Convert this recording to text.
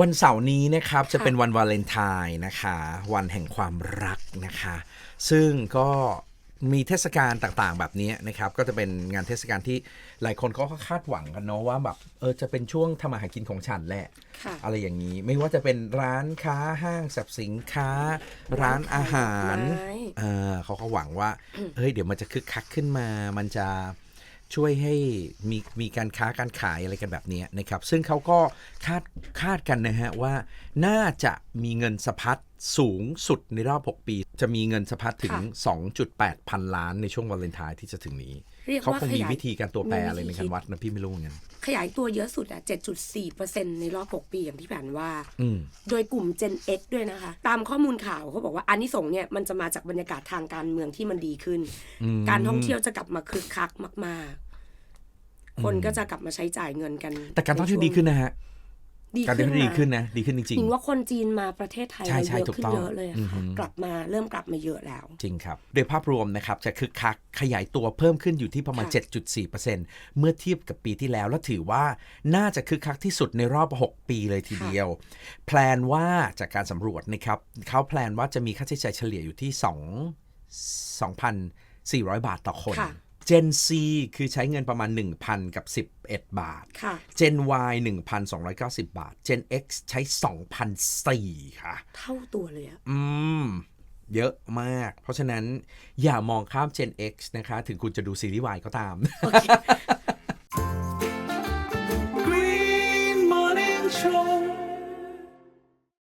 วันเสาร์นี้นะครับจะเป็นวันวาเลนไทน์นะคะ วันแห่งความรักนะคะ ซึ่งก็มีเทศกาลต่างๆ แบบนี้นะครับ ก็จะเป็นงานเทศกาลที่หลายคนก็คาดหวังกันเนาะว่าแบบเออจะเป็นช่วงทำมาหากินของฉันแหละค่ะอะไรอย่างนี้ไม่ว่าจะเป็นร้านค้าห้างสรรพสินค้า ร้านอาหารไม้เออเขาก็หวังว่าเฮ้ยเดี๋ยวมันจะคึกคักขึ้นมามันจะ ช่วยให้มีมีการค้าการขายอะไรกันแบบนี้นะครับ ซึ่งเขาก็คาดคาดกันนะฮะว่าน่าจะมีเงินสะพัด สูงสุดในรอบ 6 ปี จะมีเงินสะพัดถึง 2.8 พันล้านในช่วงวาเลนไทน์ที่จะถึงนี้เรียกเขาว่าคงขมียายวิธีการตัวแปรมีวิธีอะไรในคิการดวัดนะพี่ไม่รู้เหมือนกันขยายตัวเยอะสุดอะ 7.4%ในรอบ 6 ปีอย่างที่แผนว่าอืมโดยกลุ่ม Gen X ด้วยนะคะ ตามข้อมูลข่าวเขาบอกว่าอันนี้ส่งส์เนี่ย มันจะมาจากบรรยากาศทางการเมืองที่มันดีขึ้นอืมการท่องเที่ยวจะกลับมาคึกคักมาก ๆ คนก็จะกลับมาใช้จ่ายเงินกัน แต่การท่องเที่ยวดีขึ้นนะฮะ ดีการท่องขึ้นเที่ยวดีขึ้นนะนะ ดีขึ้นจริงหญิงๆว่าคนจีนมาประเทศไทยใช่เราใช่เยอะถูกขึ้นต้องเยอะเลยอะอือฮึค่ะกลับมาเริ่มกลับมาเยอะแล้ว จริงครับ โดยภาพรวมนะครับ จะคึกคักขยายตัวเพิ่มขึ้นอยู่ที่ประมาณค่ะ7.4%เมื่อเทียบกับปีที่แล้ว และถือว่าน่าจะคึกคักที่สุดในรอบ 6 ปีเลยทีเดียว แพลนว่าจากการสำรวจนะครับเขาแพลนว่าจะมีค่าใช้จ่ายเฉลี่ยอยู่ที่ 2 2,400 บาทต่อคนค่ะ Gen C คือใช้เงินประมาณ 1,000 กับ 11 บาท ค่ะ Gen Y 1,290 บาท Gen X ใช้ 2,004ค่ะ เท่าตัวเลยอะอืม เยอะมาก เพราะฉะนั้นอย่ามองข้าม Gen X นะคะ ถึงคุณจะดูซีรีส์วายก็ตาม โอเค